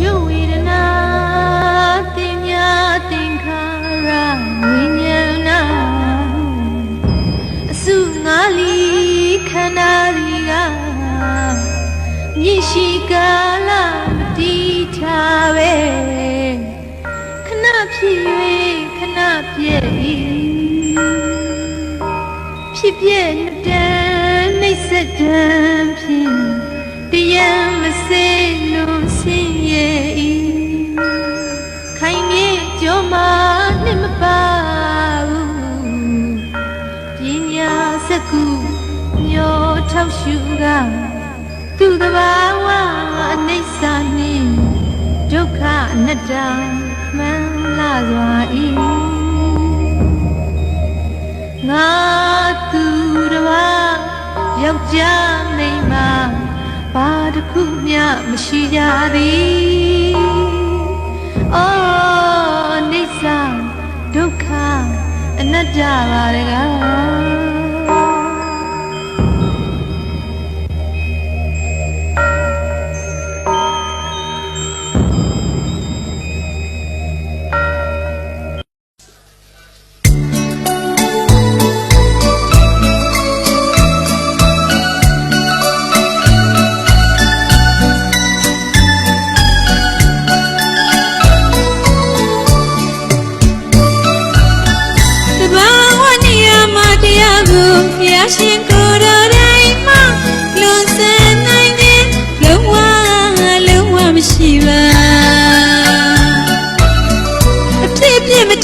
ရဝိညာဏအစုငါလီခန္ဓာရီကမြင့်ရှိကာလမတီးထားပဲခဏဖြစ်၍ခဏပြည့်၏ဖြစ်ပြည့်နှစ်တန်းနှိမ့်ဆက်တန်းဖြင့် တရားမစေလို့ဆင်းရဲ၏ခိုင်မြေကြောမှာနှစ်မပါဘူးပညာစကုမျောထောက်ရှုကသူတဘာဝအနိစ္စနှင့်ဒုက္ခအနတ္တမှန်လာစွာ၏ငါသူတဘာယောက်ျားမိန်းမဘာတစ်ခု မျှမရှိကြသည်အော်အနိစ္စဒုက္ခအနတ္တပါတကား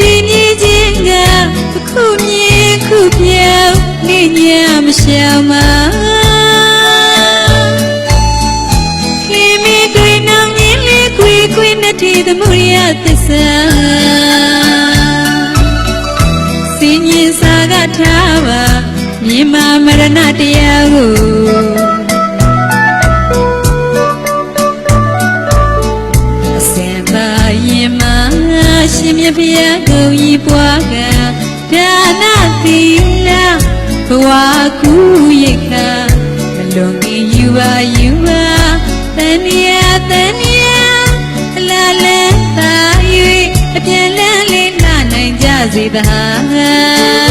ဖြစ်ပြစ်မတည်မြဲခြင်းကအခုမြင်ခုပြောင်းနေညာမရှောင်ပါ ရှင်မြတ်ဖျားကိုဤပွားကဒါနသီလဘဝကူရိတ်ခာမလွန်ခင်ယူပါယူပါတဏှာတဏှာအလားလဲသာ၍အပြန်လန်းလေးလာနိုင်ကြစေသာ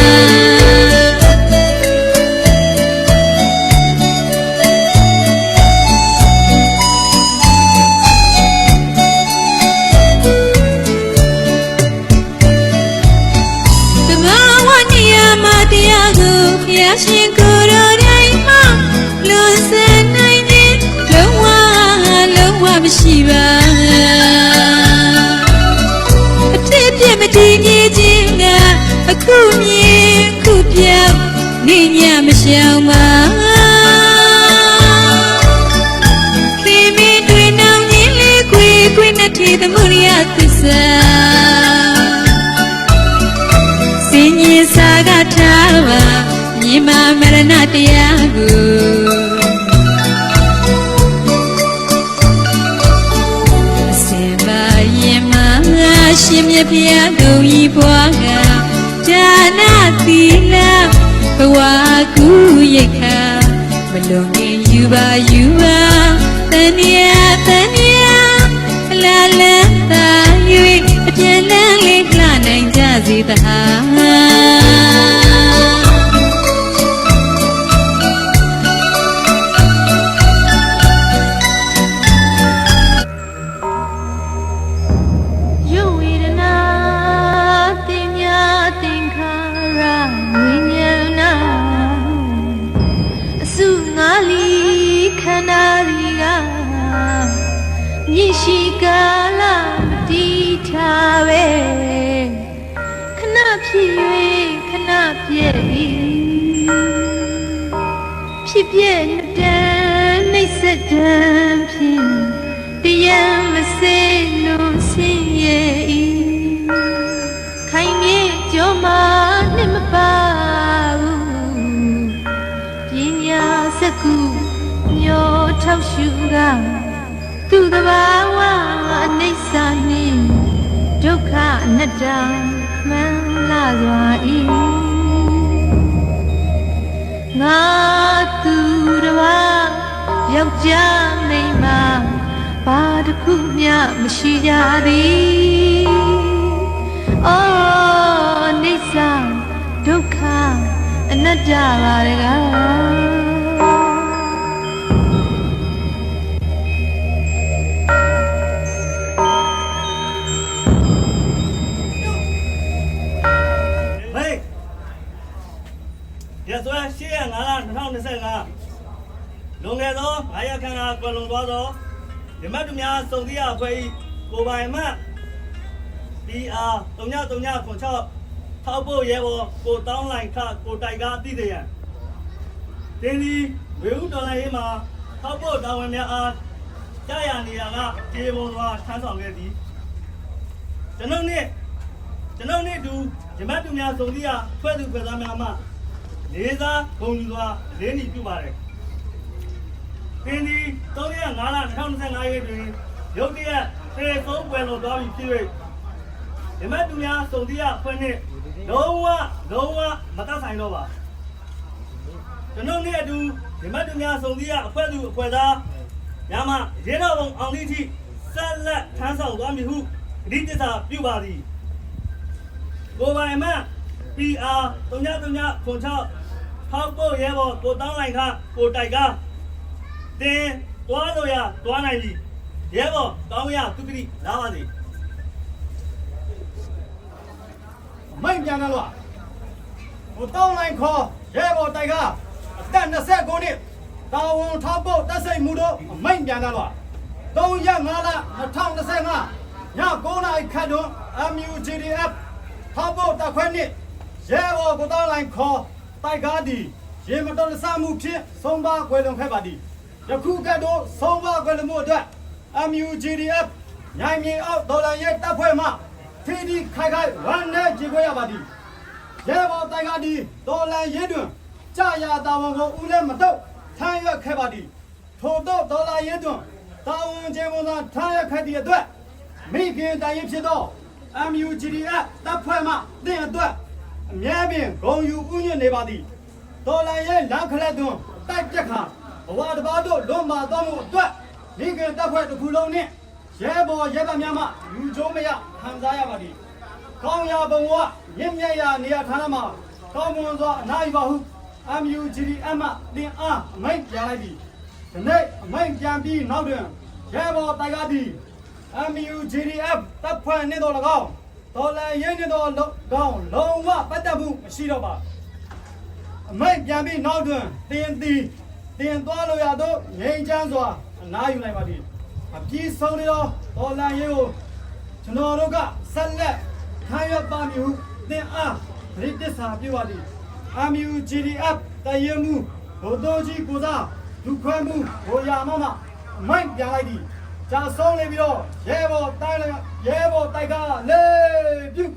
ရားရှင်ကိုယ်တော်တိုင်မှလွန်ဆန်းနိုင်ခြင်းလုံးဝလုံးဝမရှိပါအဖြစ်ပြစ်မတည်ငြိခြင်းကအခုမြင်ခုပြောင်းနေညမရှောင်ပါခင်မင်းတွေနောင်ရင်လေးခွေခွေနဲ့ထီသမုရိယသစ္စာစင်ကြီးစာကထားပါ မြေမာမရဏတရားကိုအစင်ပါရင်မာရှင်မြတ်ဖျားကိုဤဘွားကဒါနသီလဘဝကူရိတ်ခာမလွန်ခင်ယူပါယူပါတဏှာတဏှာအလားလန်းသာ၍အပြန်လန်းလေးလှနိုင်ကြစေသဟာ ရှိကာလမတီးထားပဲခဏဖြစ်၍ခဏပြည့်၏ဖြစ်ပြည့်နှစ်တန်းနှိမ့်ဆက်တန်းဖြင့်တရားမစေလို့ဆင်းရဲ၏ခိုင်မြေကြောမှာနှစ်မပါဘူးပညာစကုမျောထောက်ရှုက သူတဘာဝအနိစ္စနှင့်ဒုက္ခအနတ္တမှန်လာစွာ၏ငါသူတဘာယောက်ျားမိန်းမဘာတစ်ခုမျှမရှိကြသည်အော်နေစာဒုက္ခအနတ္တပါရကား ခဲ့သော9ရက်ခန့်ကကွယ်လွန်သွားသောဓမ္မတူများစုံသီးအဖွဲ့၏ကိုပိုင်မှ PR 3939ထောက်ဖို့ရဲဘော်ကိုတောင်းလိုက်ခကိုတိုက်ကားသိတဲ့ရန်တင်းဒီဝေဟုတော်လိုင်းရေးမှာထောက်ဖို့တာဝန်များအားကြားရနေရကကြေပုံစွာထမ်းဆောင်ခဲ့သည်ကျွန်ုပ်နှင့်ကျွန်တော်နေ့တူဓမ္မတူများစုံသီးရဖွဲ့သူဖွဲ့သားများမှလေးစားဂုဏ်ယူစွာလေးနီပြုပါတယ်။ ဒီနေ့3ရက်5လ2025ရက်တွင်ရုတ်တရက်သေဆုံးပွဲလို့သွားပြီးဖြစ်၍ဓမ္မတူများစုံသီးရဖွဲ့နှင့်လုံးဝလုံးဝမတတ်ဆိုင်တော့ပါ။ကျွန်တော်နေ့အတူဓမ္မတူများစုံသီးရအဖွဲ့သူအဖွဲ့သားများမှရေတော်ဘုံအောင်သည့်အထိဆက်လက်ထမ်းဆောင်သွားမည်ဟုအဓိတ္တပြုပါသည်။ကိုပိုင်မ PR 3939ခွန်6ထောက်ဖို့ရဲဘော်ကိုတောင်းလိုက်ခကိုတိုက်ကား တင်သွားလို့ရသွားနိုင်ပြီရဲဘော်တောင်းရသူတိလာပါစေမိတ်ပြန်တယ်လို့ဟိုတောင်းလိုက်ခေါ်ရဲဘော်တိုက်ကအသက်29နှစ်တာဝန်ထောက်ဖို့တက်စိတ်မှုတို့မိတ်ပြန်တယ်လို့3ရက်5လ2025ည9နာရီခန့်တွင် MUGDF ထောက်ဖို့တက်ခွဲနှစ်ရဲဘော်ကိုတောင်းလိုက်ခေါ်တိုက်ကားသည်ရေမတော်တဆမှုဖြင့်ဆုံးပါကွယ်လွန်ခဲ့ပါသည် ယခုကတည်းကဆုံးပါကွယ်လွန်မှုအတွက် MUGDF ညိုင်မြေအောက်ဒေါ်လာရဲတပ်ဖွဲ့မှထိတိခိုင်ခိုင်ဝမ်းနဲ့ကြေခွဲရပါသည်ရဲဘော်တိုင်ကဒီဒေါ်လာရဲတွင်ကြာရတာဝန်ကိုဦးလည်းမတော့ထမ်းရွက်ခဲ့ပါသည်ထို့တော့ဒေါ်လာရဲတွင်တာဝန်ကျေဝန်သာထမ်းရွက်ခဲ့သည့်အတွက်မိခင်တိုင်ရင်ဖြစ်သော MUGDF တပ်ဖွဲ့မှတင့်အတွက်အမြဲပင်ဂုံယူဥညွတ်နေပါသည်ဒေါ်လာရဲလမ်းခလက်တွင်တိုက်ပြက်ခါ ဘဝတစ်ပါးတို့လွန်မာတော်မူအတွက်မိခင်တပ်ဖွဲ့တစ်ခုလုံးနှင့်ရဲဘော်ရဲဘက်များမှယူကျိုးမရခံစားရပါသည်ကောင်းရာဘုံဝမြင့်မြတ်ရာနေရာဌာနမှာကောင်းမွန်စွာအနာယူပါဟု MUGDM မှတင်အားအမိန့်ပြန်လိုက်သည်ဒီနေ့အမိန့်ပြန်ပြီးနောက်တွင်ရဲဘော်တိုက်ကားသည် MUGDF တပ်ဖွဲ့နေတော်၎င်းဒေါ်လာရင်းနေတော်၎င်းလုံးဝပတ်သက်မှုမရှိတော့ပါအမိန့်ပြန်ပြီးနောက်တွင်တင်သည် တင်သွားလို့ရသောငြိမ်းချမ်းစွာအနာယူနိုင်ပါသည်အပြည့်ဆုံးသောဒေါ်လာရင်းကိုကျွန်တော်တို့ကဆက်လက်ခံရပါမည်ဟုသင်အားဗိတ္တစာပြုပါသည် MUGDF တရမှုဘုဒ္ဓကြီးကိုစားဒုက္ခမှုဘိုရာမမအမိုက်ပြန်လိုက်သည်ကြာဆုံးနေပြီးတော့ရဲဘော်တိုက်ရဲဘော်တိုက်ကလေပြုတ်